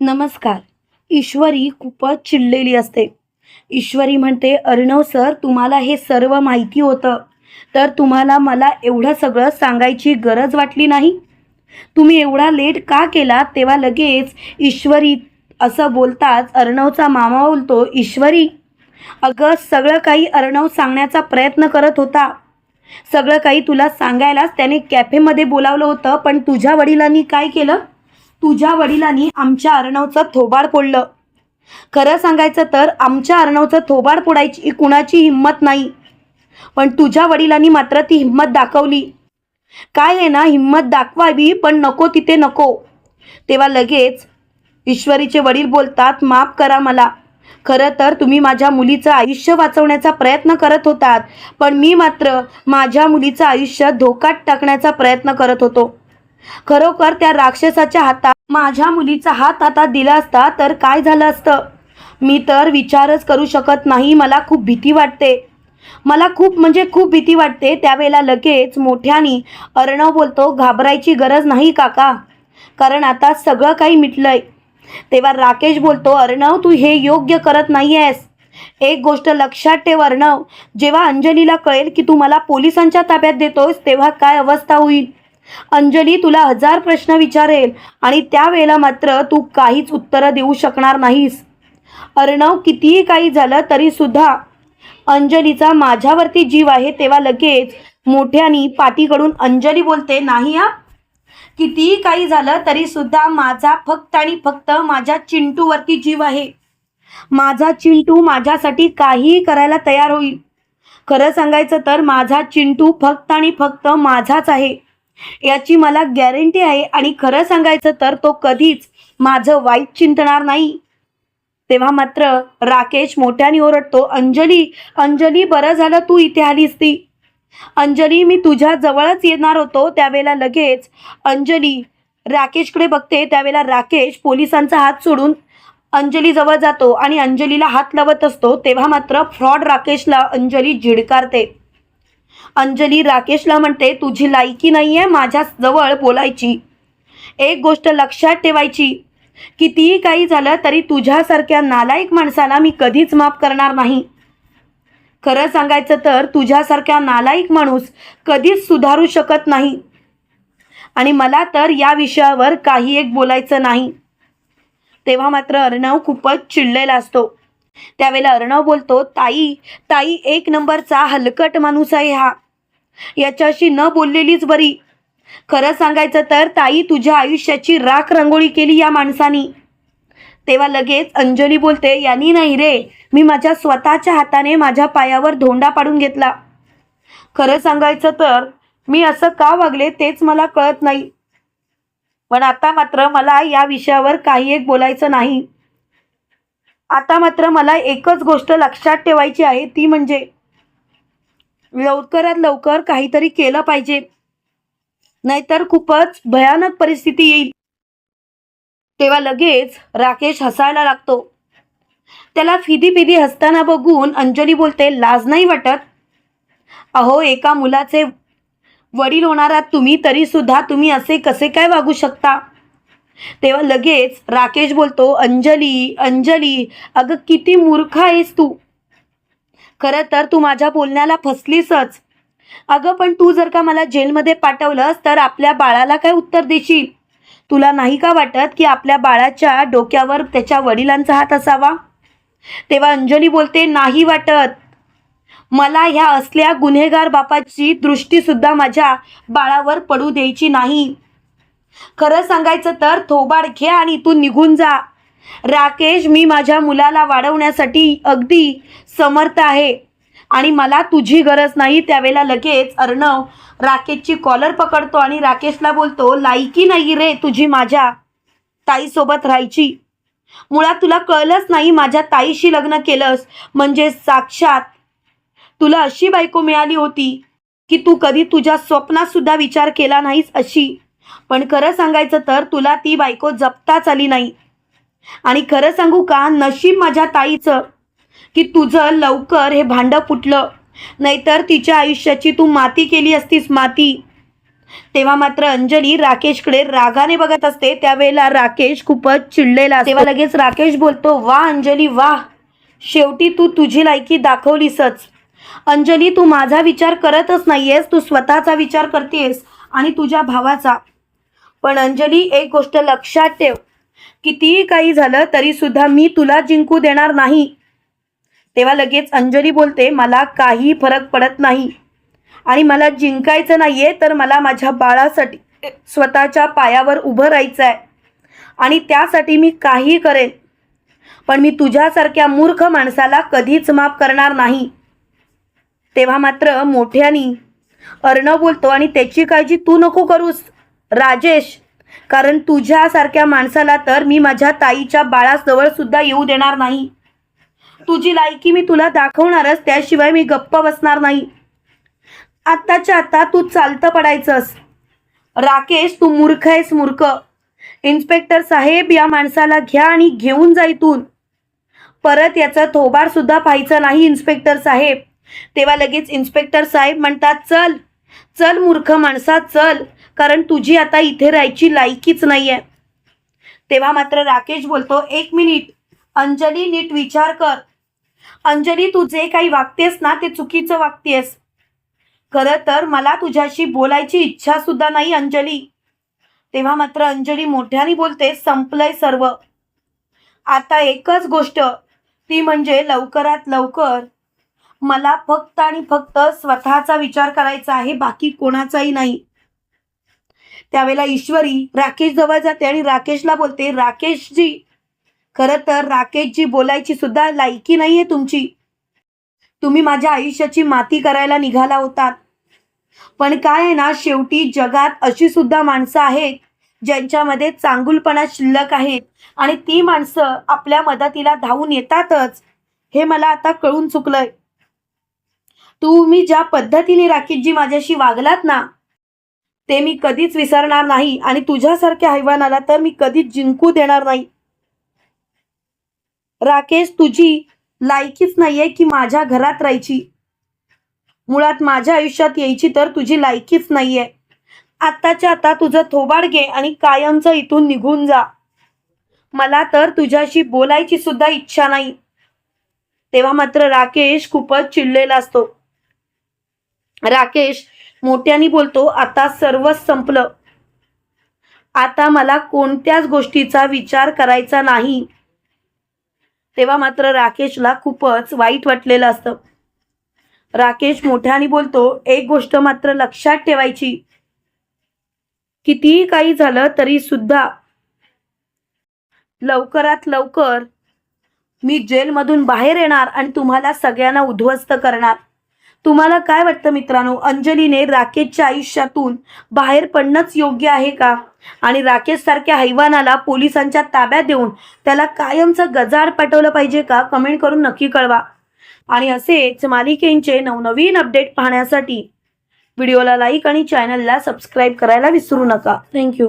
नमस्कार. ईश्वरी खूपच चिडलेली असते. ईश्वरी म्हणते अर्णव सर तुम्हाला हे सर्व माहिती होतं. तर तुम्हाला मला एवढं सगळं सांगायची गरज वाटली नाही? तुम्ही एवढा लेट का केला तेव्हा लगेच ईश्वरी असं बोलताच अर्णवचा मामा बोलतो ईश्वरी अगं सगळं काही अर्णव सांगण्याचा प्रयत्न करत होता. सगळं काही तुला सांगायलाच त्याने कॅफेमध्ये बोलावलं होतं पण तुझ्या वडिलांनी काय केलं? तुझ्या वडिलांनी आमच्या अर्णवचं थोबाड फोडलं. खरं सांगायचं तर आमच्या अर्णवचं थोबाड फोडायची कुणाची हिंमत नाही. पण तुझ्या वडिलांनी मात्र ती हिंमत दाखवली. काय आहे ना हिंमत दाखवावी पण नको तिथे नको. तेव्हा लगेच ईश्वरीचे वडील बोलतात माफ करा मला. खरं तर तुम्ही माझ्या मुलीचं आयुष्य वाचवण्याचा प्रयत्न करत होतात पण मी मात्र माझ्या मुलीचं आयुष्य धोक्यात टाकण्याचा प्रयत्न करत होतो. खरोखर त्या राक्षसाच्या हातात माझ्या मुलीचा हात हातात दिला असता तर काय झालं असतं? मी तर विचारच करू शकत नाही मला खूप भीती वाटते. मला खूप म्हणजे खूप भीती वाटते. त्यावेळेला लगेच मोठ्यानी अर्णव बोलतो घाबरायची गरज नाही काका. कारण आता सगळं काही मिटलंय. तेव्हा राकेश बोलतो अर्णव तू हे योग्य करत नाही आहेस एक गोष्ट लक्षात ठेव अर्णव. जेव्हा अंजलीला कळेल की तू मला पोलिसांच्या ताब्यात देतोस तेव्हा काय अवस्था होईल? अंजली तुला हजार प्रश्न विचारेल आणि त्यावेळेला मात्र तू काहीच उत्तरं देऊ शकणार नाहीस. अर्णव कितीही काही झालं तरीसुद्धा अंजलीचा माझ्यावरती जीव आहे तेव्हा लगेच मोठ्यानी पाठीकडून अंजली बोलते नाही हा कितीही काही झालं तरीसुद्धा माझा फक्त आणि फक्त माझ्या चिंटूवरती जीव आहे. माझा चिंटू माझ्यासाठी काहीही करायला तयार होईल. खरं सांगायचं तर माझा चिंटू फक्त आणि फक्त माझाच आहे. याची मला गॅरंटी आहे आणि खरं सांगायचं तर तो कधीच माझं वाईट चिंतणार नाही. तेव्हा मात्र राकेश मोठ्याने ओरडतो अंजली अंजली बरं झालं तू इथे आलीस ती. अंजली मी तुझ्या जवळच येणार होतो त्यावेळेला लगेच. अंजली राकेशकडे बघते त्यावेळेला राकेश पोलिसांचा हात सोडून अंजली जवळ जातो आणि अंजलीला हात लावत असतो. तेव्हा मात्र फ्रॉड राकेशला अंजली झिडकारते अंजली राकेशला म्हणते तुझी लायकी नाही आहे माझ्या जवळ बोलायची. एक गोष्ट लक्षात ठेवायची. कितीही काही झालं तरी तुझ्यासारख्या नालायक माणसाला मी कधीच माफ करणार नाही. खरं सांगायचं तर तुझ्यासारख्या नालायक माणूस कधीच सुधारू शकत नाही. आणि मला तर या विषयावर काही एक बोलायचं नाही. तेव्हा मात्र अर्णव खूपच चिडलेला असतो. त्यावेळेला अर्णव बोलतो ताई ताई एक नंबरचा हलकट माणूस आहे हा. याच्याशी न बोललेलीच बरी. खरं सांगायचं तर ताई तुझ्या आयुष्याची राख रंगोळी केली या माणसानी. तेव्हा लगेच अंजली बोलते यांनी नाही रे मी माझ्या स्वतःच्या हाताने माझ्या पायावर धोंडा पाडून घेतला. खरं सांगायचं तर मी असं का वागले तेच मला कळत नाही. पण आता मात्र मला या विषयावर काही एक बोलायचं नाही. आता मात्र मला एकच गोष्ट लक्षात ठेवायची आहे ती म्हणजे लवकरात लवकर काहीतरी केलं पाहिजे. नाहीतर खूपच भयानक परिस्थिती येईल. तेव्हा लगेच राकेश हसायला लागतो. त्याला फिदी फिदी हसताना बघून अंजली बोलते लाज नाही वाटत? अहो एका मुलाचे वडील होणार आहात तुम्ही तरी सुद्धा तुम्ही असे कसे काय वागू शकता? तेव्हा लगेच राकेश बोलतो अंजली अंजली अगं किती मूर्ख आहेस तू. खरं तर तू माझ्या बोलण्याला फसलीसच. अगं पण तू जर का मला जेलमध्ये पाठवलंस तर आपल्या बाळाला काय उत्तर देशील? तुला नाही का वाटत की आपल्या बाळाच्या डोक्यावर त्याच्या वडिलांचा हात असावा? तेव्हा अंजली बोलते नाही वाटत. मला ह्या असल्या गुन्हेगार बापाची दृष्टीसुद्धा माझ्या बाळावर पडू द्यायची नाही. खरं सांगायचं तर थोबाड घे आणि तू निघून जा. राकेश मी माझ्या मुलाला वाढवण्यासाठी अगदी समर्थ आहे. आणि मला तुझी गरज नाही. त्यावेळेला लगेच अर्णव राकेशची कॉलर पकडतो आणि राकेशला बोलतो लायकी नाही रे तुझी माझ्या ताईसोबत राहायची. मुळात तुला कळलंच नाही माझ्या ताईशी लग्न केलंस. म्हणजे साक्षात तुला अशी बायको मिळाली होती की तू कधी तुझ्या स्वप्नात सुद्धा विचार केला नाहीस अशी. पण खरं सांगायचं तर तुला ती बायको जपताच आली नाही. आणि खरं सांगू का नशीब माझ्या ताईचं की तुझं लवकर हे भांडं फुटलं. नाहीतर तिच्या आयुष्याची तू माती केली असतीस माती. तेव्हा मात्र अंजली राकेशकडे रागाने बघत असते. त्यावेळेला राकेश खूपच चिडलेला तेव्हा लगेच राकेश बोलतो वा अंजली वा. शेवटी तू तुझी लायकी दाखवलीसच. अंजली तू माझा विचार करतच नाहीयेस. तू स्वतःचा विचार करतेस आणि तुझ्या भावाचा. पण अंजली एक गोष्ट लक्षात ठेव. कितीही काही झालं तरी सुद्धा मी तुला जिंकू देणार नाही. तेव्हा लगेच अंजली बोलते मला काही फरक पडत नाही. आणि मला जिंकायचं नाही आहे तर मला माझ्या बाळासाठी स्वतःच्या पायावर उभं राहायचं आहे आणि त्यासाठी मी काही करेन. पण मी तुझ्यासारख्या मूर्ख माणसाला कधीच माफ करणार नाही. तेव्हा मात्र मोठ्यानी अर्णव बोलतो आणि त्याची काळजी तू नको करूस राजेश. कारण तुझ्यासारख्या माणसाला तर मी माझ्या ताईच्या बाळाजवळ सुद्धा येऊ देणार नाही. तुझी लायकी मी तुला दाखवणारच त्याशिवाय मी गप्प बसणार नाही. आत्ताच्या आता तू चालतं पडायचंस. राकेश तू मूर्ख आहेस मूर्ख. इन्स्पेक्टर साहेब या माणसाला घ्या आणि घेऊन जा इथून. परत याचा थोबार सुद्धा पाहायचं नाही इन्स्पेक्टर साहेब. तेव्हा लगेच इन्स्पेक्टर साहेब म्हणतात चल चल मूर्ख माणसा चल. कारण तुझी आता इथे राहायची लायकीच नाहीये. तेव्हा मात्र राकेश बोलतो एक मिनिट अंजली नीट विचार कर. अंजली तू जे काही वागतेस ना ते चुकीचं वागतेस. खरं तर मला तुझ्याशी बोलायची इच्छा सुद्धा नाही अंजली. तेव्हा मात्र अंजली मोठ्याने बोलते संपलंय सर्व. आता एकच गोष्ट ती म्हणजे लवकरात लवकर मला फक्त आणि फक्त स्वतःचा विचार करायचा आहे बाकी कोणाचाही नाही. त्यावेळेला ईश्वरी राकेश जवळ जाते आणि राकेशला बोलते राकेशजी खरं तर राकेशजी बोलायची सुद्धा लायकी नाहीये तुमची. तुम्ही माझ्या आयुष्याची माती करायला निघाला होतात. पण काय आहे ना शेवटी जगात अशी सुद्धा माणसं आहेत ज्यांच्यामध्ये चांगुलपणा शिल्लक आहेत आणि ती माणसं आपल्या मदतीला धावून येतातच. हे मला आता कळून चुकलंय. तुम्ही ज्या पद्धतीने राकेशजी माझ्याशी वागलात ना ते मी कधीच विसरणार नाही आणि तुझ्यासारख्या हैवानाला तर मी कधीच जिंकू देणार नाही. राकेश तुझी लायकीच नाहीये की माझ्या घरात राहायची. मुळात माझ्या आयुष्यात यायची तर तुझी लायकीच नाहीये. आत्ताच्या आता तुझं थोबाड घे आणि कायमचं इथून निघून जा. मला तर तुझ्याशी बोलायची सुद्धा इच्छा नाही. तेव्हा मात्र राकेश खूपच चिडलेला असतो. राकेश मोठ्याने बोलतो आता सर्वच संपलं. आता मला कोणत्याच गोष्टीचा विचार करायचा नाही. तेव्हा मात्र राकेशला खूपच वाईट वाटलेलं असतं. राकेश मोठ्याने बोलतो एक गोष्ट मात्र लक्षात ठेवायची. कितीही काही झालं तरी सुद्धा लवकरात लवकर मी जेलमधून बाहेर येणार आणि तुम्हाला सगळ्यांना उद्ध्वस्त करणार. तुम्हाला काय वाटतं मित्रांनो? अंजलीने राकेशच्या आयुष्यातून बाहेर पडणंच योग्य आहे का? आणि राकेश सारख्या हैवानाला पोलिसांच्या ताब्यात देऊन त्याला कायमचं गजाड पाठवलं पाहिजे का? कमेंट करून नक्की कळवा. आणि असेच मालिकेंचे नवनवीन अपडेट पाहण्यासाठी व्हिडिओला लाईक आणि चॅनलला सबस्क्राईब करायला विसरू नका. थँक्यू